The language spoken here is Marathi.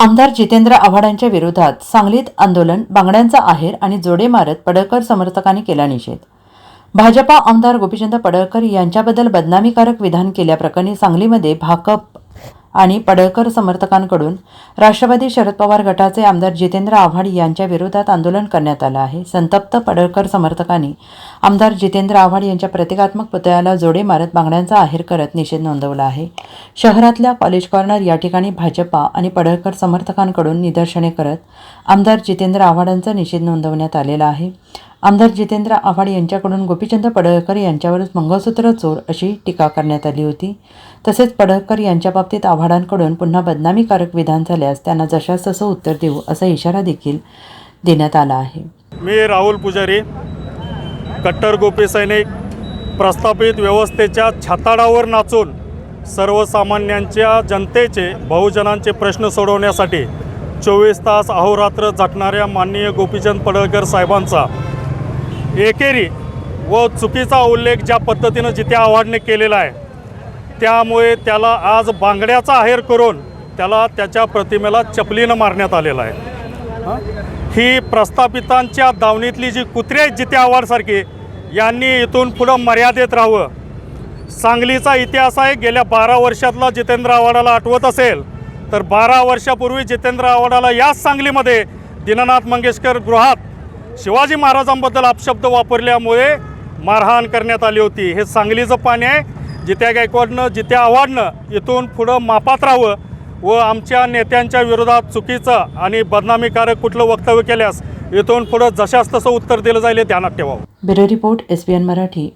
आमदार जितेंद्र आव्हाडांच्या विरोधात सांगलीत आंदोलन बांगड्यांचा आहेर आणि जोडे मारत पडळकर समर्थकांनी केला निषेध. भाजपा आमदार गोपीचंद पडळकर यांच्याबद्दल बदनामीकारक विधान केल्याप्रकरणी सांगलीमध्ये भाकप आणि पडळकर समर्थकांकडून राष्ट्रवादी शरद पवार गटाचे आमदार जितेंद्र आव्हाड यांच्या विरोधात आंदोलन करण्यात आलं आहे. संतप्त पडळकर समर्थकांनी आमदार जितेंद्र आव्हाड यांच्या प्रतिकात्मक पुतळ्याला जोडे मारत मागण्यांचा आहेर करत निषेध नोंदवला आहे. शहरातल्या कॉलेज कॉर्नर या ठिकाणी भाजपा आणि पडळकर समर्थकांकडून निदर्शने करत आमदार जितेंद्र आव्हाडांचा निषेध नोंदवण्यात आलेला आहे. आमदार जितेंद्र आव्हाड यांच्याकडून गोपीचंद पडळकर यांच्यावरच मंगळसूत्र चोर अशी टीका करण्यात आली होती. तसेच पडळकर यांच्या बाबतीत आव्हाडांकडून पुन्हा बदनामीकारक विधान झाल्यास त्यांना जशास तसं उत्तर देऊ असा इशारा देखील देण्यात आला आहे. मी राहुल पुजारी कट्टर गोपी सैनिक प्रस्थापित व्यवस्थेच्या छाताडावर नाचून सर्वसामान्यांच्या जनतेचे बहुजनांचे प्रश्न सोडवण्यासाठी चोवीस तास अहोरात्र झटणाऱ्या माननीय गोपीचंद पडळकर साहेबांचा एकेरी व चुकीचा उल्लेख ज्या पद्धतीनं जिथे आव्हाडने केलेला आहे त्यामुळे त्याला आज बांगड्याचा आहेर करून त्याला त्याच्या प्रतिमेला चपलीनं मारण्यात आलेला आहे. ही? प्रस्थापितांच्या दावणीतली जी कुत्रे आहेत जिथे आव्हाडसारखी यांनी इथून पुढं मर्यादेत राहावं. सांगलीचा इतिहास आहे गेल्या बारा वर्षातला जितेंद्र आव्हाडाला आठवत असेल तर बारा वर्षापूर्वी जितेंद्र आव्हाडाला याच सांगलीमध्ये दीनानाथ मंगेशकर गृहात शिवाजी महाराजांबद्दल अपशब्द वापरल्यामुळे मारहाण करण्यात आली होती. हे सांगलीचं पाणी आहे. जित्या गायकवाडनं जित्या आव्हाडनं इथून पुढं मापात राहावं व आमच्या नेत्यांच्या विरोधात चुकीचं आणि बदनामीकारक कुठलं वक्तव्य केल्यास इथून पुढं जशास तसं उत्तर दिलं जाईल ध्यानात ठेवावं. Bureau report S Marathi.